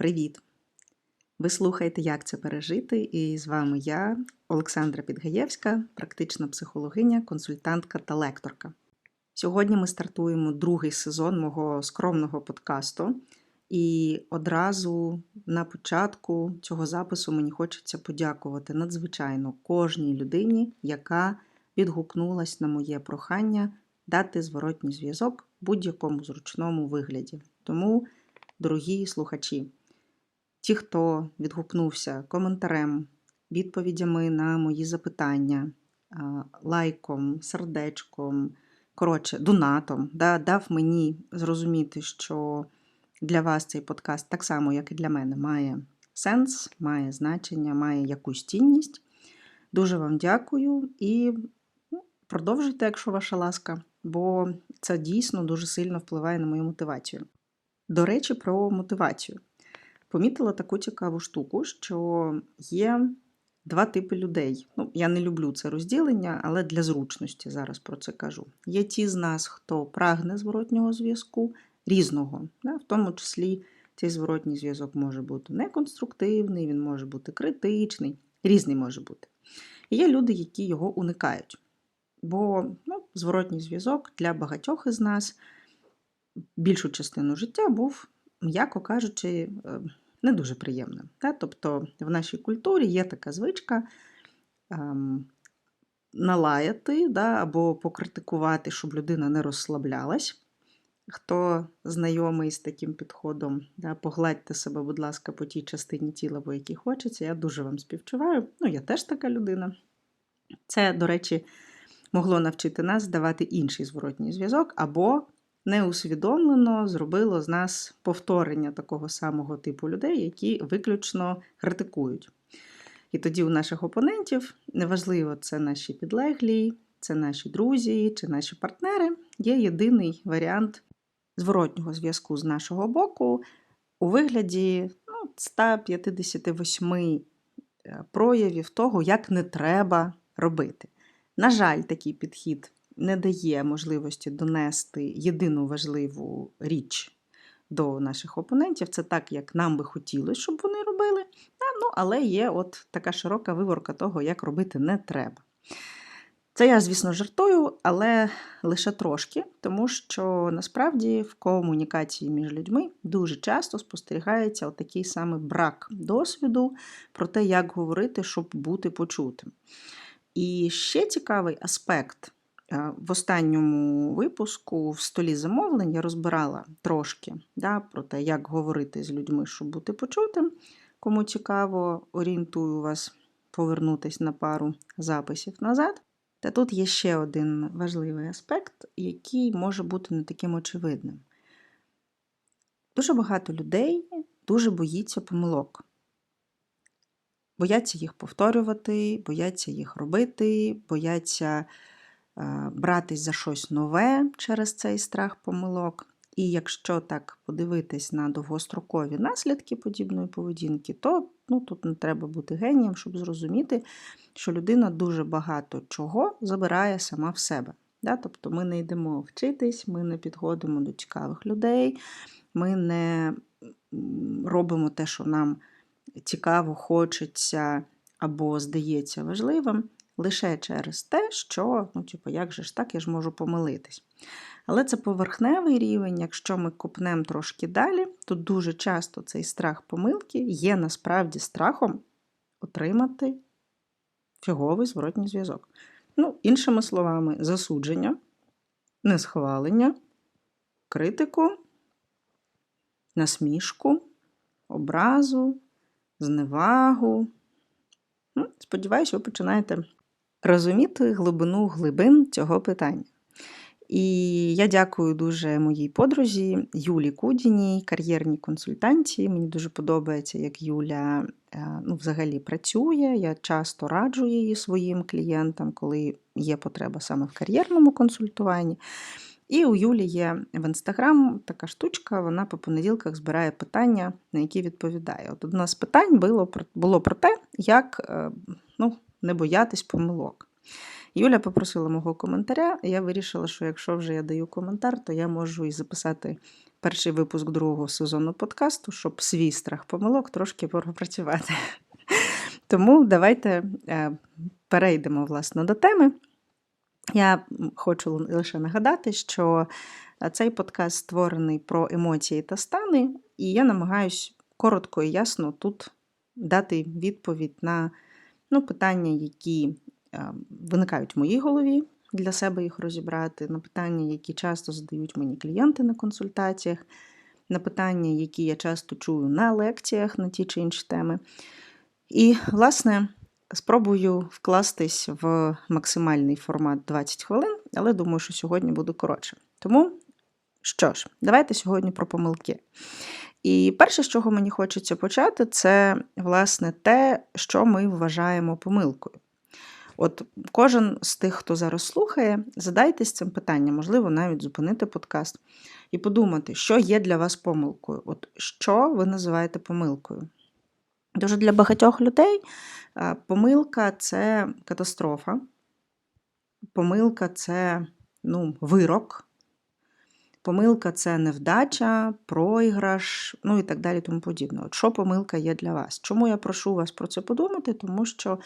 Привіт! Ви слухаєте, як це пережити, і з вами я, Олександра Підгаєвська, практична психологиня, консультантка та лекторка. Сьогодні ми стартуємо другий сезон мого скромного подкасту, і одразу на початку цього запису мені хочеться подякувати надзвичайно кожній людині, яка відгукнулась на моє прохання дати зворотній зв'язок в будь-якому зручному вигляді. Тому, дорогі слухачі, ті, хто відгукнувся коментарем, відповідями на мої запитання, лайком, сердечком, коротше, донатом, да, дав мені зрозуміти, що для вас цей подкаст, так само, як і для мене, має сенс, має значення, має якусь цінність. Дуже вам дякую і ну, продовжуйте, якщо ваша ласка, бо це дійсно дуже сильно впливає на мою мотивацію. До речі, про мотивацію. Помітила таку цікаву штуку, що є два типи людей. Ну, я не люблю це розділення, але для зручності зараз про це кажу. Є ті з нас, хто прагне зворотнього зв'язку різного, да? в тому числі цей зворотній зв'язок може бути неконструктивний, він може бути критичний, різний може бути. І є люди, які його уникають. Бо ну, зворотній зв'язок для багатьох із нас більшу частину життя був, м'яко кажучи, е, не дуже приємним. Тобто в нашій культурі є така звичка ем, налаяти або покритикувати, щоб людина не розслаблялась. Хто знайомий з таким підходом, да, погладьте себе, будь ласка, по тій частині тіла, по якій хочеться. Я дуже вам співчуваю. Ну, я теж така людина. Це, до речі, могло навчити нас давати інший зворотній зв'язок, або неусвідомлено зробило з нас повторення такого самого типу людей, які виключно критикують. І тоді у наших опонентів, неважливо, це наші підлеглі, це наші друзі чи наші партнери, є єдиний варіант зворотнього зв'язку з нашого боку у вигляді ну, 158 е, проявів того, як не треба робити. На жаль, такий підхід не дає можливості донести єдину важливу річ до наших опонентів. Це так, як нам би хотілося, щоб вони робили. Ну, Але є от така широка виворка того, як робити не треба. Це я, звісно, жартую, але лише трошки, тому що насправді в комунікації між людьми дуже часто спостерігається отакий саме брак досвіду про те, як говорити, щоб бути почутим. І ще цікавий аспект. В останньому випуску в столі замовлень я розбирала трошки да, про те, як говорити з людьми, щоб бути почутим. Кому цікаво, орієнтую вас повернутися на пару записів назад. Та тут є ще один важливий аспект, який може бути не таким очевидним. Дуже багато людей дуже боїться помилок. Бояться їх повторювати, бояться їх робити, бояться е, братись за щось нове через цей страх помилок. І якщо так подивитись на довгострокові наслідки подібної поведінки, то ну, тут не треба бути генієм, щоб зрозуміти, що людина дуже багато чого забирає сама в себе. Да? Тобто ми не йдемо вчитись, ми не підходимо до цікавих людей, ми не робимо те, що нам цікаво, хочеться або здається важливим, лише через те, що, ну, типу, як же ж так, я ж можу помилитись. Але це поверхневий рівень, якщо ми копнемо трошки далі, то дуже часто цей страх помилки є насправді страхом отримати фіговий зворотній зв'язок. Ну, Іншими словами, засудження, несхвалення, критику, насмішку, образу, зневагу. Ну, Сподіваюсь, ви починаєте розуміти глибину глибин цього питання. І я дякую дуже моїй подрузі Юлі Кудіній, кар'єрній консультанті. Мені дуже подобається, як Юля е, ну, взагалі працює. Я часто раджу її своїм клієнтам, коли є потреба саме в кар'єрному консультуванні. І у Юлі є в інстаграм така штучка, вона по понеділках збирає питання, на які відповідає. От одне з питань було про, було про те, як е, ну, не боятись помилок. Юля попросила мого коментаря, і я вирішила, що якщо вже я даю коментар, то я можу і записати перший випуск другого сезону подкасту, щоб свій страх помилок трошки пропрацювати. Тому давайте е, перейдемо власне до теми. Я хочу лише нагадати, що цей подкаст створений про емоції та стани, і я намагаюсь коротко і ясно тут дати відповідь на ну, питання, які е, виникають в моїй голові, для себе їх розібрати, на питання, які часто задають мені клієнти на консультаціях, на питання, які я часто чую на лекціях на ті чи інші теми. І, власне, спробую вкластись в максимальний формат 20 хвилин, але думаю, що сьогодні буде коротше. Тому, що ж, давайте сьогодні про помилки. І перше, з чого мені хочеться почати, це, власне, те, що ми вважаємо помилкою. От кожен з тих, хто зараз слухає, задайтесь цим питанням, можливо, навіть зупинити подкаст і подумати, що є для вас помилкою. От що ви називаєте помилкою? Дуже для багатьох людей помилка це катастрофа, помилка це ну, вирок, помилка це невдача, проіграш, ну і так далі. тому подібне. От Що помилка є для вас? Чому я прошу вас про це подумати? Тому що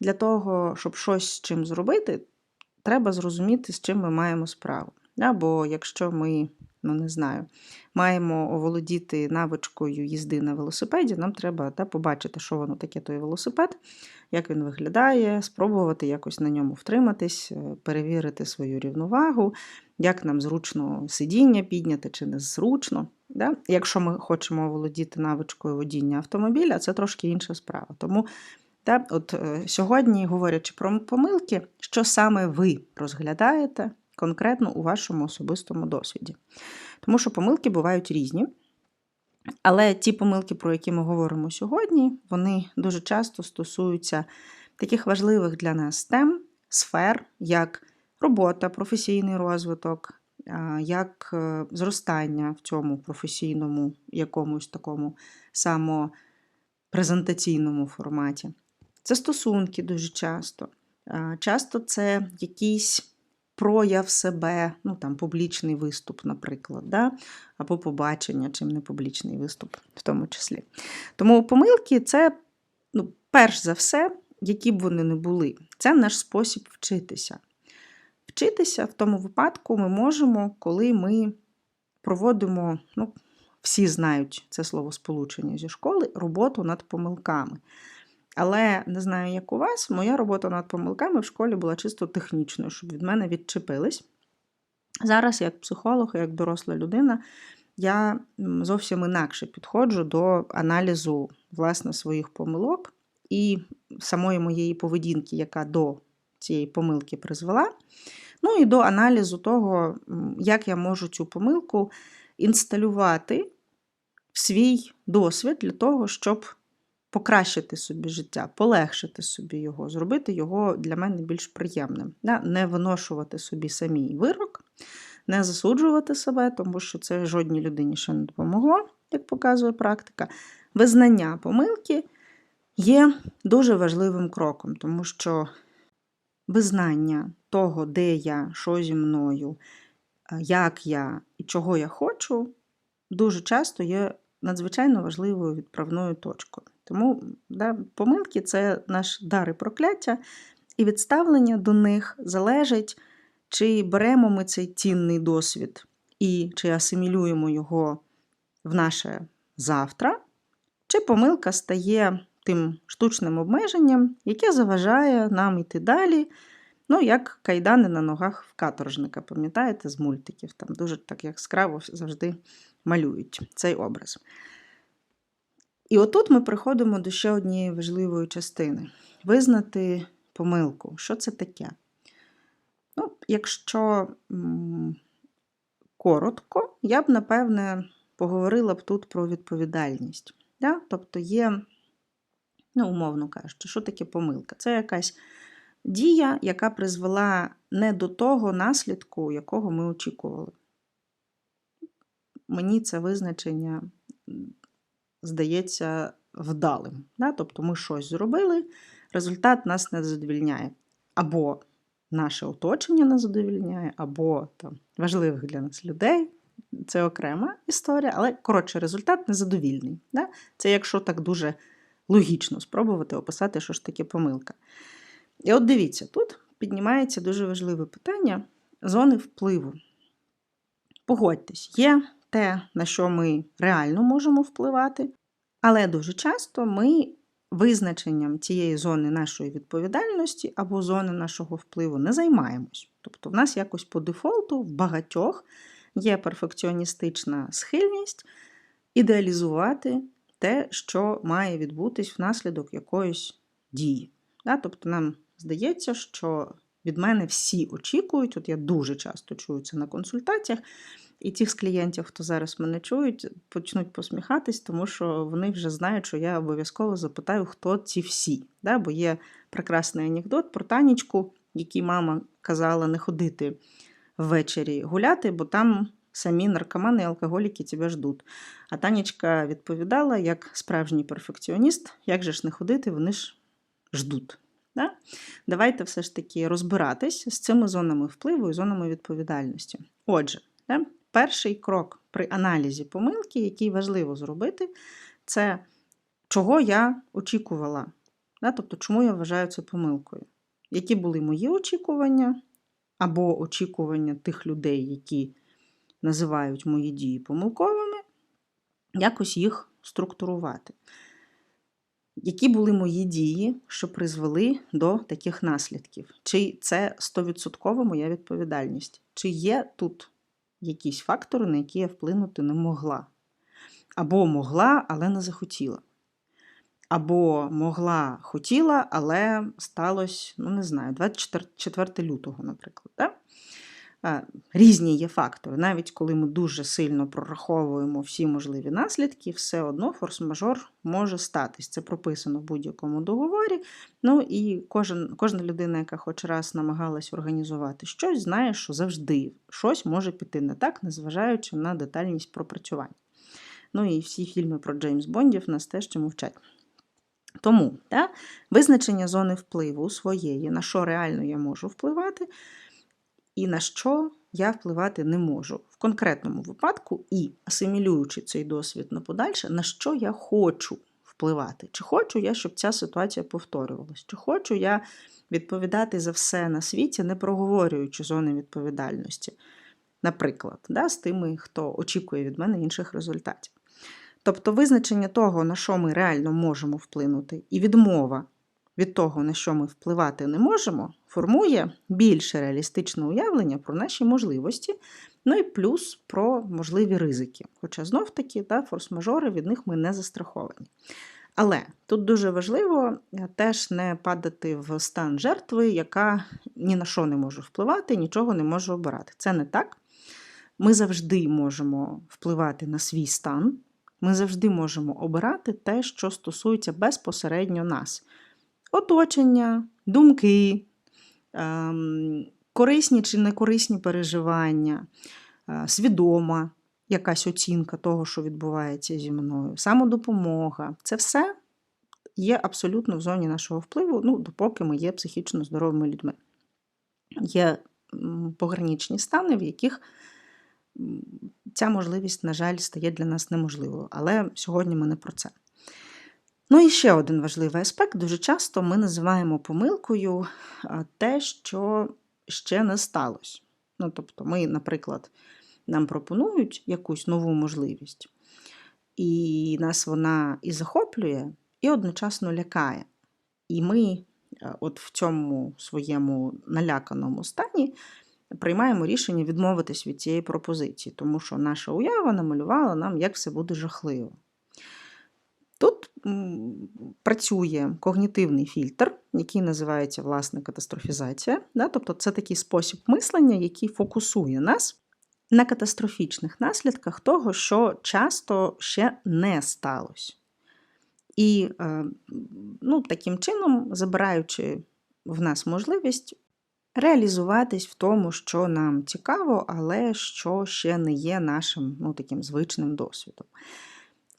для того, щоб щось з чим зробити, треба зрозуміти, з чим ми маємо справу. Або якщо ми ну не знаю, маємо оволодіти навичкою їзди на велосипеді, нам треба та, побачити, що воно таке той велосипед, як він виглядає, спробувати якось на ньому втриматись, е, перевірити свою рівновагу, як нам зручно сидіння підняти чи не зручно. Да? Якщо ми хочемо оволодіти навичкою водіння автомобіля, це трошки інша справа. Тому та, от е, Сьогодні, говорячи про помилки, що саме ви розглядаєте конкретно у вашому особистому досвіді. Тому що помилки бувають різні. Але ті помилки, про які ми говоримо сьогодні, вони дуже часто стосуються таких важливих для нас тем, сфер, як робота, професійний розвиток, як е, зростання в цьому професійному якомусь такому самопрезентаційному форматі. Це стосунки дуже часто. Часто це якісь прояв себе, ну там публічний виступ, наприклад, да? або побачення, чим не публічний виступ, в тому числі. Тому помилки це, ну, перш за все, які б вони не були, це наш спосіб вчитися. Вчитися в тому випадку ми можемо, коли ми проводимо, ну, всі знають це слово сполучення зі школи, роботу над помилками. Але не знаю, як у вас, моя робота над помилками в школі була чисто технічною, щоб від мене відчепились. Зараз, як психолог, як доросла людина, я зовсім інакше підходжу до аналізу власне, своїх помилок і самої моєї поведінки, яка до цієї помилки призвела. Ну і до аналізу того, як я можу цю помилку інсталювати в свій досвід для того, щоб покращити собі життя, полегшити собі його, зробити його для мене більш приємним. Не виношувати собі самій вирок, не засуджувати себе, тому що це жодній людині ще не допомогло, як показує практика. Визнання помилки є дуже важливим кроком, тому що визнання того, де я, що зі мною, як я і чого я хочу, дуже часто є надзвичайно важливою відправною точкою. Тому да, помилки це наш дар і прокляття, і відставлення до них залежить, чи беремо ми цей цінний досвід і чи асимілюємо його в наше завтра, чи помилка стає тим штучним обмеженням, яке заважає нам йти далі. Ну, як кайдани на ногах в каторжника, пам'ятаєте, з мультиків. Там дуже так яскраво завжди малюють цей образ. І отут ми приходимо до ще однієї важливої частини визнати помилку. Що це таке? Ну, Якщо коротко, я б, напевне, поговорила б тут про відповідальність. Да? Тобто є, ну, умовно кажучи, що таке помилка? Це якась дія, яка призвела не до того наслідку, якого ми очікували. Мені це визначення здається вдалим. Да? Тобто ми щось зробили, результат нас не задовільняє. Або наше оточення не задовільняє, або там, важливих для нас людей це окрема історія, але коротше, результат незадовільний. Да? Це якщо так дуже логічно спробувати описати, що ж таке помилка. І от дивіться, тут піднімається дуже важливе питання зони впливу. Погодьтесь, є те, на що ми реально можемо впливати, але дуже часто ми визначенням цієї зони нашої відповідальності або зони нашого впливу не займаємось. Тобто, в нас якось по дефолту в багатьох є перфекціоністична схильність ідеалізувати те, що має відбутись внаслідок якоїсь дії. Тобто нам здається, що від мене всі очікують, от я дуже часто чую це на консультаціях, і ті з клієнтів, хто зараз мене чують, почнуть посміхатись, тому що вони вже знають, що я обов'язково запитаю, хто ці всі. Да? Бо є прекрасний анекдот про танічку, який мама казала не ходити ввечері гуляти, бо там самі наркомани і алкоголіки тебе ждуть. А Танечка відповідала, як справжній перфекціоніст, як же ж не ходити, вони ж ждуть. Да? Давайте все ж таки розбиратись з цими зонами впливу і зонами відповідальності. Отже, да? перший крок при аналізі помилки, який важливо зробити, це чого я очікувала. Да? Тобто, чому я вважаю це помилкою. Які були мої очікування, або очікування тих людей, які називають мої дії помилковими, якось їх структурувати. Які були мої дії, що призвели до таких наслідків? Чи це 100% моя відповідальність? Чи є тут якісь фактори, на які я вплинути не могла? Або могла, але не захотіла. Або могла, хотіла, але сталося, ну не знаю, 24 лютого, наприклад. Да? Різні є фактори. Навіть коли ми дуже сильно прораховуємо всі можливі наслідки, все одно форс-мажор може статись. Це прописано в будь-якому договорі. Ну і кожен, кожна людина, яка хоч раз намагалась організувати щось, знає, що завжди щось може піти не так, незважаючи на детальність пропрацювання. Ну і всі фільми про Джеймс Бондів нас теж чому вчать. Тому да, визначення зони впливу своєї, на що реально я можу впливати, і на що я впливати не можу. В конкретному випадку, і асимілюючи цей досвід на подальше, на що я хочу впливати. Чи хочу я, щоб ця ситуація повторювалась, чи хочу я відповідати за все на світі, не проговорюючи зони відповідальності. Наприклад, да, з тими, хто очікує від мене інших результатів. Тобто визначення того, на що ми реально можемо вплинути, і відмова від того, на що ми впливати не можемо, формує більше реалістичне уявлення про наші можливості, ну і плюс про можливі ризики. Хоча знов-таки да, форс-мажори від них ми не застраховані. Але тут дуже важливо е, теж не падати в стан жертви, яка ні на що не може впливати, нічого не може обирати. Це не так. Ми завжди можемо впливати на свій стан, ми завжди можемо обирати те, що стосується безпосередньо нас. Оточення, думки, ем, корисні чи некорисні переживання, е, свідома якась оцінка того, що відбувається зі мною, самодопомога це все є абсолютно в зоні нашого впливу, ну, допоки ми є психічно здоровими людьми. Є пограничні стани, в яких ця можливість, на жаль, стає для нас неможливою. Але сьогодні ми не про це. Ну і ще один важливий аспект. Дуже часто ми називаємо помилкою те, що ще не сталося. Ну, тобто, ми, наприклад, нам пропонують якусь нову можливість, і нас вона і захоплює, і одночасно лякає. І ми от в цьому своєму наляканому стані приймаємо рішення відмовитись від цієї пропозиції, тому що наша уява намалювала нам, як все буде жахливо. Тут працює когнітивний фільтр, який називається власне катастрофізація. Да? Тобто це такий спосіб мислення, який фокусує нас на катастрофічних наслідках того, що часто ще не сталося. І е, ну, таким чином, забираючи в нас можливість реалізуватись в тому, що нам цікаво, але що ще не є нашим ну, таким звичним досвідом.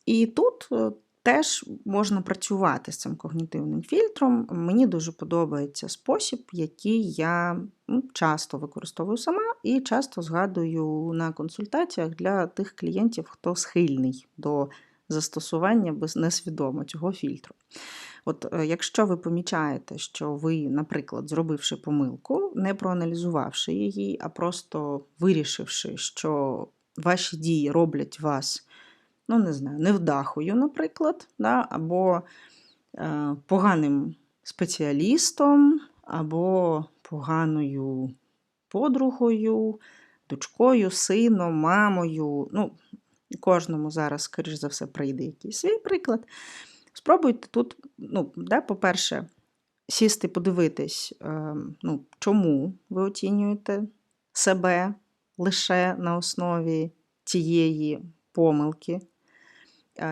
І тут е, теж можна працювати з цим когнітивним фільтром. Мені дуже подобається спосіб, який я ну, часто використовую сама і часто згадую на консультаціях для тих клієнтів, хто схильний до застосування без несвідомо цього фільтру. От е, якщо ви помічаєте, що ви, наприклад, зробивши помилку, не проаналізувавши її, а просто вирішивши, що ваші дії роблять вас, ну не знаю, невдахою, наприклад, да, або е, поганим спеціалістом, або поганою подругою, дочкою, сином, мамою. ну, Кожному зараз, скоріш за все, прийде якийсь свій приклад. Спробуйте тут, ну, да, по-перше, сісти, подивитись, е, ну, чому ви оцінюєте себе лише на основі тієї помилки.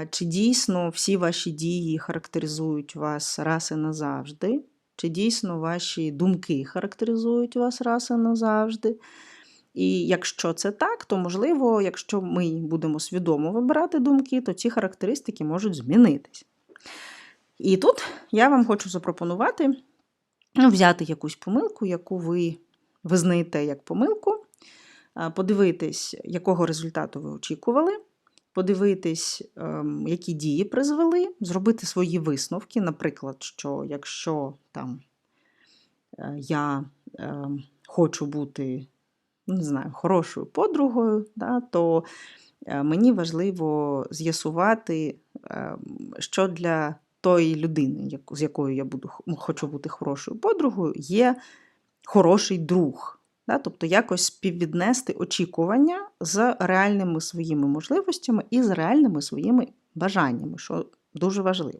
Чи дійсно всі ваші дії характеризують вас раз і назавжди? Чи дійсно ваші думки характеризують вас раз і назавжди? І якщо це так, то можливо, якщо ми будемо свідомо вибирати думки, то ці характеристики можуть змінитись. І тут я вам хочу запропонувати ну, взяти якусь помилку, яку ви визнаєте як помилку, подивитись, якого результату ви очікували, подивитись, ем, які дії призвели, зробити свої висновки. Наприклад, що якщо там е, я ем, хочу бути ну, не знаю, хорошою подругою, да, то е, мені важливо з'ясувати, е, що для тої людини, з якою я буду, хочу бути хорошою подругою, є хороший друг. Да? Тобто якось співвіднести очікування з реальними своїми можливостями і з реальними своїми бажаннями, що дуже важливо.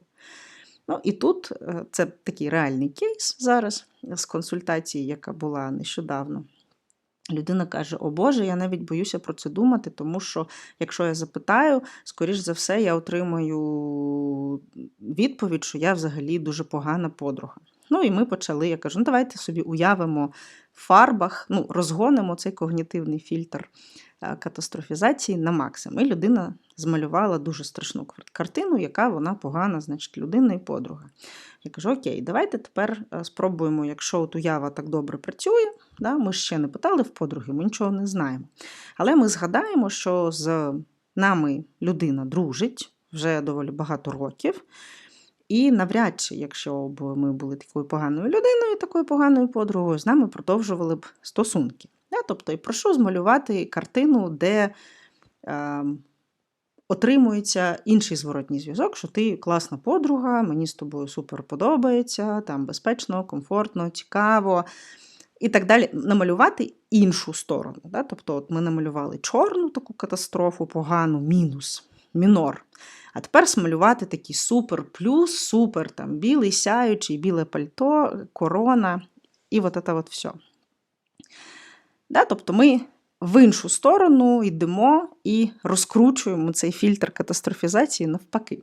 Ну і тут е, це такий реальний кейс зараз з консультації, яка була нещодавно. Людина каже: О Боже, я навіть боюся про це думати, тому що якщо я запитаю, скоріш за все, я отримаю відповідь, що я взагалі дуже погана подруга. Ну і ми почали. Я кажу, ну давайте собі уявимо в фарбах, ну, розгонимо цей когнітивний фільтр е, катастрофізації на максимум. І людина змалювала дуже страшну картину, яка вона погана, значить, людина і подруга. Я кажу, окей, давайте тепер е, спробуємо, якщо от уява так добре працює, да, ми ще не питали в подруги, ми нічого не знаємо. Але ми згадаємо, що з нами людина дружить вже доволі багато років. І навряд чи, якщо б ми були такою поганою людиною, такою поганою подругою, з нами продовжували б стосунки. Тобто, і прошу змалювати картину, де е, отримується інший зворотній зв'язок, що ти класна подруга, мені з тобою супер подобається, там безпечно, комфортно, цікаво. І так далі, намалювати іншу сторону. Да? Тобто, от ми намалювали чорну таку катастрофу, погану, мінус, мінор. А тепер смалювати такий супер плюс, супер там білий сяючий, біле пальто, корона і от це от все. Да? Тобто ми в іншу сторону йдемо і розкручуємо цей фільтр катастрофізації навпаки.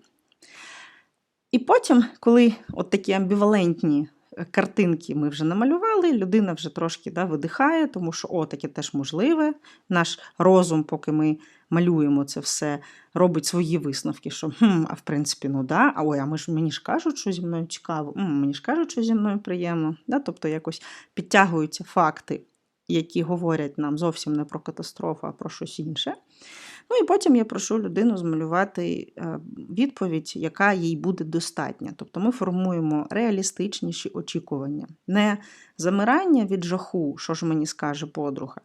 І потім, коли от такі амбівалентні картинки ми вже намалювали, людина вже трошки да, видихає, тому що о, таке теж можливе. Наш розум, поки ми малюємо це все, робить свої висновки, що хм, а в принципі, ну да, а ой, а ми ж мені ж кажуть, що зі мною цікаво, м, мені ж кажуть, що зі мною приємно. Да? Тобто якось підтягуються факти, які говорять нам зовсім не про катастрофу, а про щось інше. Ну і потім я прошу людину змалювати е, відповідь, яка їй буде достатня. Тобто ми формуємо реалістичніші очікування, не замирання від жаху, що ж мені скаже подруга,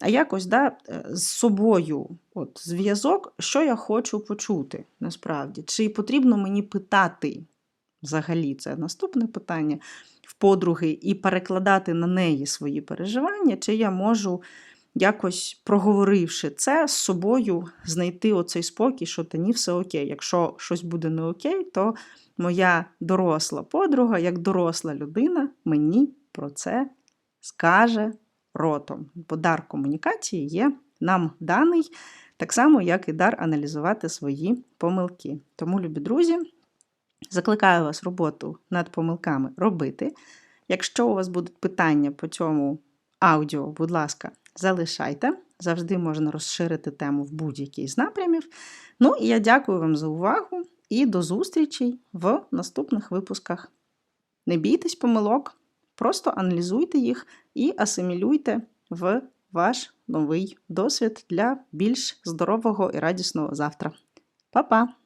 а якось да, е, з собою от, зв'язок, що я хочу почути насправді. Чи потрібно мені питати взагалі це наступне питання в подруги і перекладати на неї свої переживання, чи я можу якось проговоривши це з собою, знайти оцей спокій, що та ні, все окей. Якщо щось буде не окей, то моя доросла подруга, як доросла людина, мені про це скаже ротом. Бо дар комунікації є нам даний, так само, як і дар аналізувати свої помилки. Тому, любі друзі, закликаю вас роботу над помилками робити. Якщо у вас будуть питання по цьому аудіо, будь ласка, залишайте. Завжди можна розширити тему в будь-який з напрямів. Ну і я дякую вам за увагу і до зустрічей в наступних випусках. Не бійтесь помилок, просто аналізуйте їх і асимілюйте в ваш новий досвід для більш здорового і радісного завтра. Па-па!